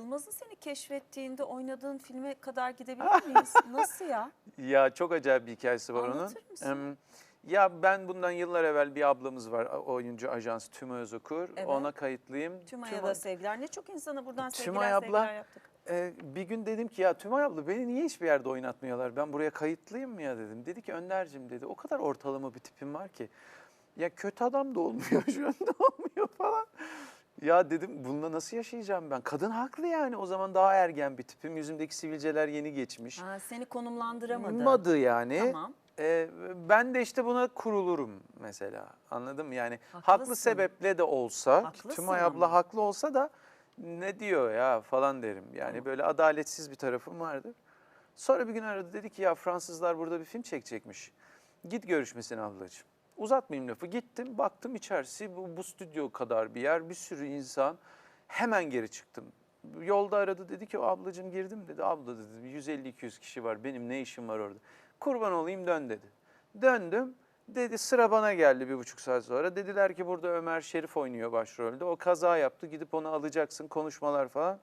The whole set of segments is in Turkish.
Yılmaz'ın seni keşfettiğinde oynadığın filme kadar gidebilir miyiz? Nasıl ya? Ya çok acayip bir hikayesi var onun. Anlatır mısın? Em, Ya ben bundan yıllar evvel bir ablamız var oyuncu ajans Tümay Özokur. Evet. Ona kayıtlıyım. Tümay'a da sevgiler. Ne çok insana buradan sevgiler Tümay abla, sevgiler yaptık. Ee, bir gün dedim ki ya Tümay abla beni niye hiçbir yerde oynatmıyorlar? Ben buraya kayıtlıyım mı ya dedim. Dedi ki Önder'cim dedi o kadar ortalama bir tipim var ki. Ya kötü adam da olmuyor şu anda olmuyor falan. Ya dedim bununla nasıl yaşayacağım ben? Kadın haklı yani o zaman daha ergen bir tipim. Yüzümdeki sivilceler yeni geçmiş. Ha, seni konumlandıramadı. Madı yani. Tamam. Ee, ben de işte buna kurulurum mesela. Anladın mı? Yani haklı Haklısın. sebeple de olsa, Haklısın Tümay ama. abla haklı olsa da ne diyor ya falan derim. Yani böyle adaletsiz bir tarafım vardır. Sonra bir gün aradı dedi ki ya Fransızlar burada bir film çekecekmiş. Git görüşmesine ablacığım. Uzatmayayım lafı. Gittim baktım içerisi bu, bu stüdyo kadar bir yer bir sürü insan. Hemen geri çıktım. Yolda aradı dedi ki ablacığım girdim dedi. Abla dedi 150-200 kişi var benim ne işim var orada. Kurban olayım dön dedi. Döndüm. Dedi sıra bana geldi bir buçuk saat sonra. Dediler ki burada Ömer Şerif oynuyor başrolde. O kaza yaptı gidip onu alacaksın konuşmalar falan.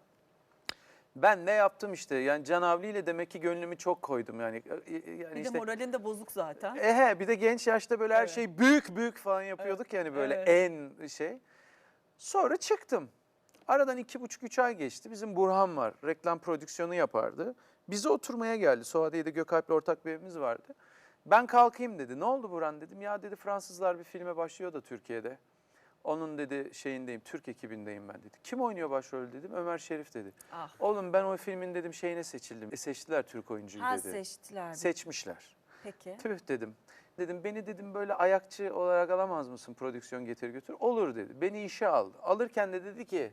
Ben ne yaptım işte yani Can Avli ile demek ki gönlümü çok koydum yani. yani Bir işte, de moralin de bozuk zaten. Ehe bir de genç yaşta böyle her Evet. şey büyük büyük falan yapıyorduk yani böyle Evet. en şey. Sonra çıktım. Aradan iki buçuk üç ay geçti. Bizim Burhan var. Reklam prodüksiyonu yapardı. Bize oturmaya geldi. Suadiye'de Gökalp'le ortak bir evimiz vardı. Ben kalkayım dedi. Ne oldu Burhan dedim. Ya dedi Fransızlar bir filme başlıyor da Türkiye'de. Onun dedi şeyindeyim, Türk ekibindeyim ben dedi. Kim oynuyor başrolü dedim. Ömer Şerif dedi. Ah. Oğlum ben o filmin dedim şeyine seçildim. E seçtiler Türk oyuncuyu Ha dedi. seçtiler. Seçmişler. Peki. Tüh dedim. Dedim beni dedim böyle ayakçı olarak alamaz mısın prodüksiyon getir götür? Olur dedi. Beni işe aldı. Alırken de dedi ki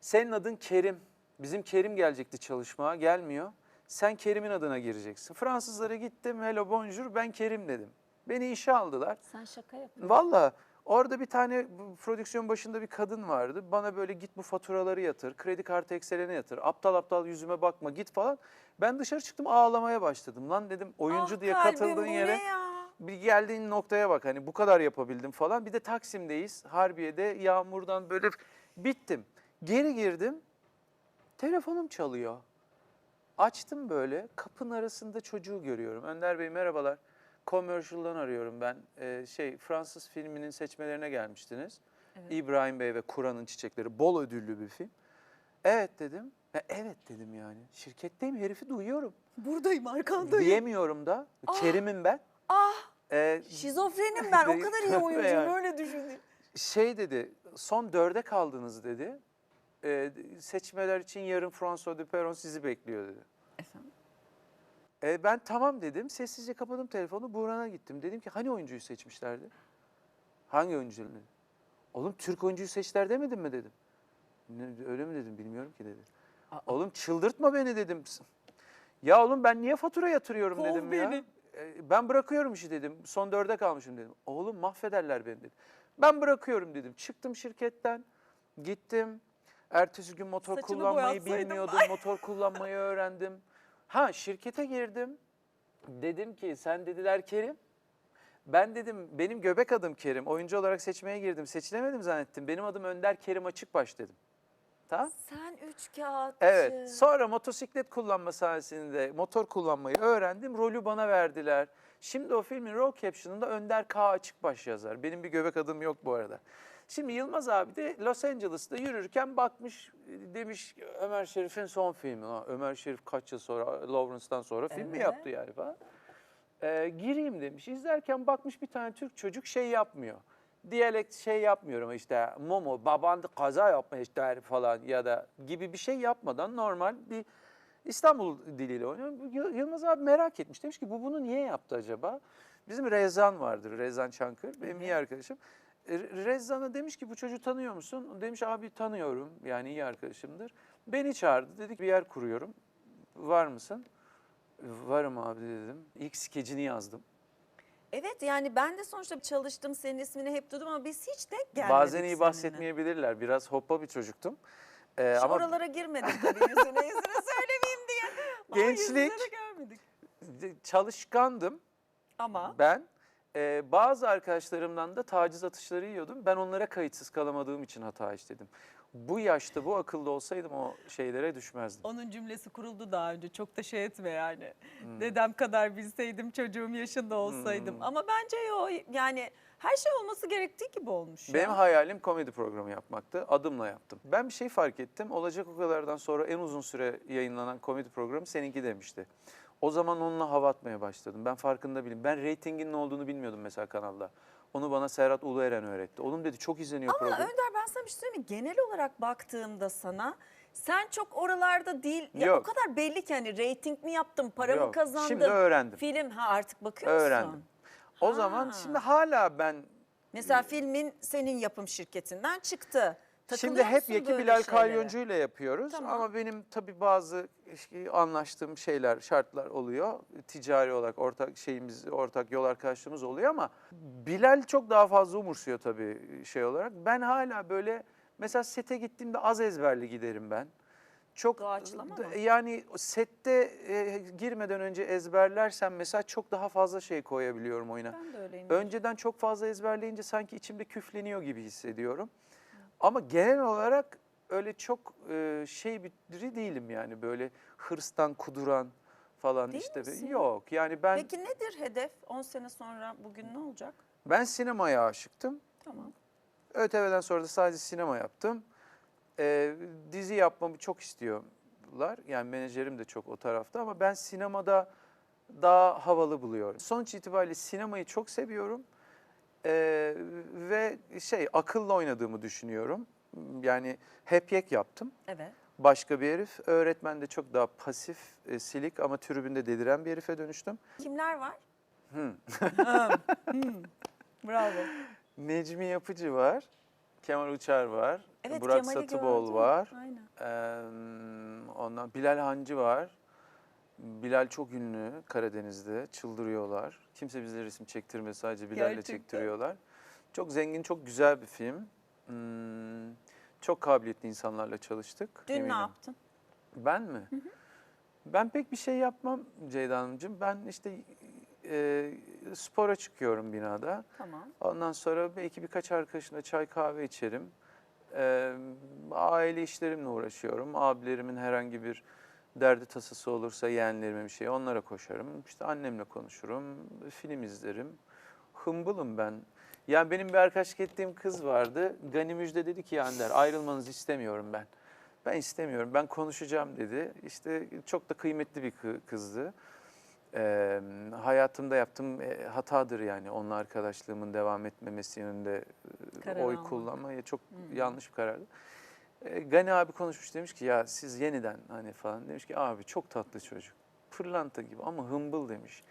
senin adın Kerim. Bizim Kerim gelecekti çalışmaya gelmiyor. Sen Kerim'in adına gireceksin. Fransızlara gittim hello bonjour ben Kerim dedim. Beni işe aldılar. Sen şaka yapıyorsun. Valla orada bir tane prodüksiyon başında bir kadın vardı. Bana böyle git bu faturaları yatır, kredi kartı ekselene yatır. Aptal aptal yüzüme bakma git falan. Ben dışarı çıktım ağlamaya başladım. Lan dedim oyuncu Ah diye kalbim, katıldığın yere ya? bir geldiğin noktaya bak hani bu kadar yapabildim falan. Bir de Taksim'deyiz. Harbiye'de yağmurdan böyle bittim. Geri girdim. Telefonum çalıyor. Açtım böyle kapının arasında çocuğu görüyorum. Önder Bey merhabalar. Commercial'dan arıyorum ben. Ee, şey Fransız filminin seçmelerine gelmiştiniz. Evet. İbrahim Bey ve Kur'an'ın Çiçekleri bol ödüllü bir film. Evet dedim. Ve evet dedim yani. Şirketteyim herifi duyuyorum. Buradayım arkandayım. Diyemiyorum da. Kerim'im ben. Ah Ee, şizofrenim ben. o kadar iyi oyuncuyum yani. öyle düşündüm. şey dedi, son dörde kaldınız dedi. Ee, seçmeler için yarın François de Peron sizi bekliyor dedi. Efendim? Ee, ben tamam dedim, sessizce kapadım telefonu, Burhan'a gittim. Dedim ki hani oyuncuyu seçmişlerdi? Hangi oyuncuyu dedi. Oğlum Türk oyuncuyu seçtiler demedin mi dedim. "Ne- öyle mi dedim bilmiyorum ki dedi. Oğlum çıldırtma beni dedim. Ya oğlum ben niye fatura yatırıyorum Kov dedim ya. beni. "E, Ben bırakıyorum işi dedim. Son dörde kalmışım dedim. Oğlum mahvederler beni dedim. Ben bırakıyorum dedim. Çıktım şirketten. Gittim. Ertesi gün motor Saçımı kullanmayı boyatsaydım. bilmiyordum. Motor kullanmayı öğrendim. Ha şirkete girdim. Dedim ki sen dediler Kerim. Ben dedim benim göbek adım Kerim. Oyuncu olarak seçmeye girdim. Seçilemedim zannettim. Benim adım Önder Kerim Açıkbaş dedim. Tamam. Sen üç kağıtçı. Evet. Sonra motosiklet kullanma sahnesinde motor kullanmayı öğrendim. Rolü bana verdiler. Şimdi o filmin rol caption'ında Önder K. Açıkbaş yazar. Benim bir göbek adım yok bu arada. Şimdi Yılmaz abi de Los Angeles'ta yürürken bakmış demiş Ömer Şerif'in son filmi. Ha, Ömer Şerif kaç yıl sonra Lawrence'dan sonra film mi Evet. yaptı yani falan. Ee, gireyim demiş. İzlerken bakmış bir tane Türk çocuk şey yapmıyor. Diyalekt şey yapmıyorum işte Momo baban da kaza yapma işte falan ya da gibi bir şey yapmadan normal bir İstanbul diliyle oynuyor. Yıl- Yılmaz abi merak etmiş. Demiş ki bu bunu niye yaptı acaba? Bizim Rezan vardır. Rezan Çankır. Benim iyi arkadaşım. E, Rezan'a demiş ki bu çocuğu tanıyor musun? Demiş abi tanıyorum. Yani iyi arkadaşımdır. Beni çağırdı. Dedik bir yer kuruyorum. Var mısın? Varım abi dedim. İlk skecini yazdım. Evet yani ben de sonuçta çalıştım senin ismini hep duydum ama biz hiç denk gelmedik Bazen iyi seninle. bahsetmeyebilirler. Biraz hoppa bir çocuktum. Ee, Hiç ama oralara girmedik tabii yüzüne yüzüne söylemeyeyim diye. Ama yüzüne Gençlik. de görmedik. çalışkandım Ama ben. Ee, bazı arkadaşlarımdan da taciz atışları yiyordum. Ben onlara kayıtsız kalamadığım için hata işledim. bu yaşta bu akılda olsaydım o şeylere düşmezdim. Onun cümlesi kuruldu daha önce. Çok da şey etme yani. Hmm. Dedem kadar bilseydim çocuğum yaşında olsaydım. Hmm. Ama bence o yani her şey olması gerektiği gibi olmuş ya. Benim hayalim komedi programı yapmaktı. Adımla yaptım. Ben bir şey fark ettim. Olacak o kadardan sonra en uzun süre yayınlanan komedi programı seninki demişti. O zaman onunla hava atmaya başladım. Ben farkında değilim. Ben reytingin ne olduğunu bilmiyordum mesela kanalda. Onu bana Serhat Ulueren öğretti. Oğlum dedi çok izleniyor Ama program. Önder ben sana bir şey söyleyeyim mi? Genel olarak baktığımda sana sen çok oralarda değil. Ya Yok. o kadar belli ki hani reyting mi yaptım, para mı Yok, kazandım? Şimdi öğrendim. Film ha artık bakıyor musun? Öğrendim. O zaman Ha. şimdi hala ben Mesela filmin senin yapım şirketinden çıktı. Şimdi hep Yeki Bilal? Kalyoncu ile yapıyoruz Tamam. ama benim tabii bazı anlaştığım şeyler, şartlar oluyor. Ticari olarak ortak şeyimiz, ortak yol arkadaşlığımız oluyor ama Bilal çok daha fazla umursuyor tabii şey olarak. Ben hala böyle mesela sete gittiğimde az ezberli giderim ben. Çok Doğaçlama mı? yani sette e, girmeden önce ezberlersem mesela çok daha fazla şey koyabiliyorum oyuna. Ben de öyleyim. Önceden çok fazla ezberleyince sanki içimde küfleniyor gibi hissediyorum. Ama genel olarak öyle çok e, şey biri değilim yani böyle hırstan kuduran falan Değil işte. misin? Yok yani ben Peki nedir hedef? 10 sene sonra bugün ne olacak? ben sinemaya aşıktım. Tamam. ÖTV'den sonra da sadece sinema yaptım. E, dizi yapmamı çok istiyorlar. Yani menajerim de çok o tarafta ama ben sinemada daha havalı buluyorum. Sonuç itibariyle sinemayı çok seviyorum. Ee, ve şey akılla oynadığımı düşünüyorum. Yani hep yek yaptım. Evet. Başka bir herif. Öğretmen de çok daha pasif, e, silik ama tribünde deliren bir herife dönüştüm. Kimler var? Hmm. Bravo. Necmi Yapıcı var. Kemal Uçar var. Evet Burak Kemal'i Satıbol gördüm. var. Aynen. Ee, ondan Bilal Hancı var. Bilal çok ünlü Karadeniz'de. Çıldırıyorlar. Kimse bize resim çektirmez. Sadece Bilal'le Gerçekten. çektiriyorlar. Çok zengin, çok güzel bir film. Hmm, çok kabiliyetli insanlarla çalıştık. Dün ne eminim. yaptın? Ben mi? Ben pek bir şey yapmam Ceyda Hanımcığım. Ben işte e, spora çıkıyorum binada. Tamam. Ondan sonra belki birkaç arkadaşımla çay kahve içerim. Ee, aile işlerimle uğraşıyorum. Abilerimin herhangi bir derdi tasası olursa yeğenlerime bir şey onlara koşarım. İşte annemle konuşurum, film izlerim. Hımbılım ben. Yani benim bir arkadaşlık ettiğim kız vardı. Gani Müjde dedi ki Yander ayrılmanızı istemiyorum ben. Ben istemiyorum, ben konuşacağım dedi. İşte çok da kıymetli bir kı- kızdı. Ee, hayatımda yaptığım e, hatadır yani onunla arkadaşlığımın devam etmemesi yönünde e, Karar oy almak. kullanmaya çok Hı. yanlış bir karardı. Ee, Gani abi konuşmuş demiş ki ya siz yeniden hani falan demiş ki abi çok tatlı çocuk. Pırlanta gibi ama hımbıl demiş.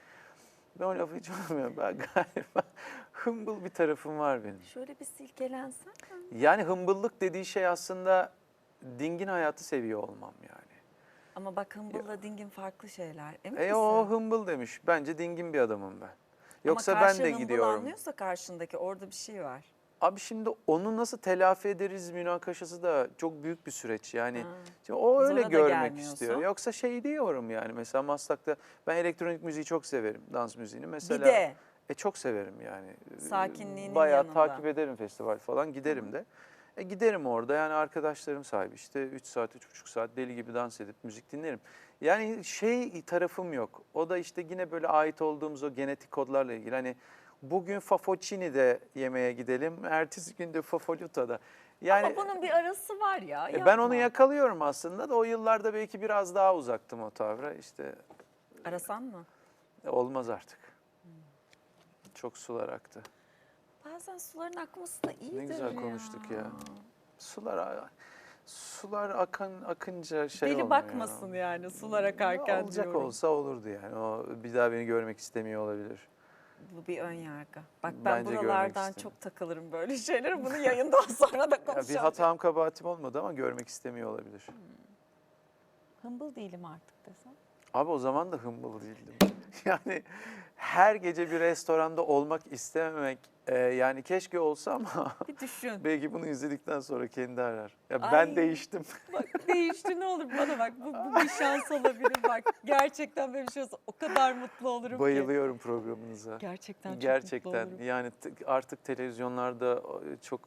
Ben o lafı hiç unutmuyorum. Ben galiba hımbıl bir tarafım var benim. Şöyle bir silkelensen. Yani hımbıllık dediği şey aslında dingin hayatı seviyor olmam yani. Ama bak hımbılla dingin farklı şeyler. Emin E misin? o hımbıl demiş. Bence dingin bir adamım ben. Ama Yoksa ben karşı de hımbıl gidiyorum. anlıyorsa karşındaki orada bir şey var. Abi şimdi onu nasıl telafi ederiz münakaşası da çok büyük bir süreç. Yani Ha. şimdi o öyle görmek istiyor. Yoksa şey diyorum yani mesela Maslak'ta ben elektronik müziği çok severim. Dans müziğini mesela. Bir de E çok severim yani. Sakinliğinin Bayağı yanında. takip ederim festival falan giderim de. E giderim orada yani arkadaşlarım sahibi işte 3 saat 3,5 saat deli gibi dans edip müzik dinlerim. Yani şey tarafım yok. O da işte yine böyle ait olduğumuz o genetik kodlarla ilgili. Hani bugün Fafocini'de yemeğe gidelim, ertesi gün de Fafoluta'da. Yani ama bunun bir arası var ya. e, ben onu yapma. yakalıyorum aslında da o yıllarda belki biraz daha uzaktım o tavra. İşte Arasan mı? e, olmaz artık. Çok sular aktı. Bazen suların akması da iyidir güzel konuştuk ya. Sular sular akan akınca şey Deli olmuyor. bakmasın yani sular akarken Olacak diyorum. olsa olurdu yani. O bir daha beni görmek istemiyor olabilir. Bu bir ön yargı. Bak ben Bence buralardan çok takılırım böyle şeylere. Bunu yayından sonra da Ya konuşalım. bir hatam kabahatim olmadı ama görmek istemiyor olabilir. Hımbıl değilim artık desem. Abi o zaman da hımbıl değildim. yani her gece bir restoranda olmak istememek e, yani keşke olsa ama Bir düşün. belki bunu izledikten sonra kendi arar. Ya Ay. ben değiştim. Bak değişti ne olur bana bak bu, bu bir şans olabilir bak. Gerçekten böyle bir şey olsa o kadar mutlu olurum ki. Bayılıyorum programınıza. Gerçekten çok Gerçekten olurum. yani t- artık televizyonlarda e, çok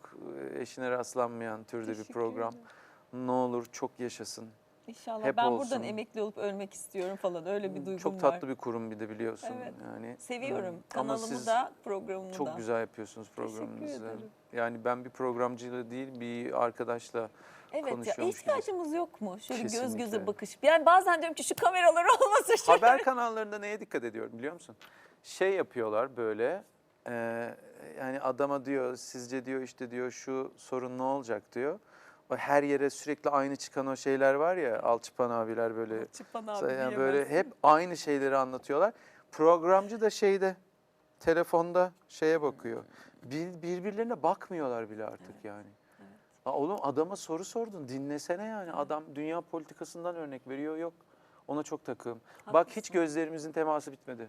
e, eşine rastlanmayan türde bir Teşekkür program. ederim. Ne olur çok yaşasın. İnşallah Hep ben olsun. buradan emekli olup ölmek istiyorum falan öyle bir duygum Çok var. tatlı bir kurum bir de biliyorsun. Evet. Yani Seviyorum Hmm. Ama kanalımı siz da programımı da. Çok güzel yapıyorsunuz programınızı. Yani ben bir programcıyla değil bir arkadaşla Evet ya gibi. ihtiyacımız yok mu? Şöyle göz göze Kesinlikle. bakış. Yani bazen diyorum ki şu kameralar olmasa şöyle. Haber kanallarında neye dikkat ediyorum biliyor musun? Şey yapıyorlar böyle e, yani adama diyor sizce diyor işte diyor şu sorun ne olacak diyor. O her yere sürekli aynı çıkan o şeyler var ya alçıpan abiler böyle Çıpan abi yani böyle diyemezsin. hep aynı şeyleri anlatıyorlar. Programcı da şeyde telefonda şeye bakıyor. Bir, birbirlerine bakmıyorlar bile artık yani. Ha oğlum adama soru sordun dinlesene yani. Adam dünya politikasından örnek veriyor yok. Ona çok takığım. Bak hiç Haklısın. gözlerimizin teması bitmedi.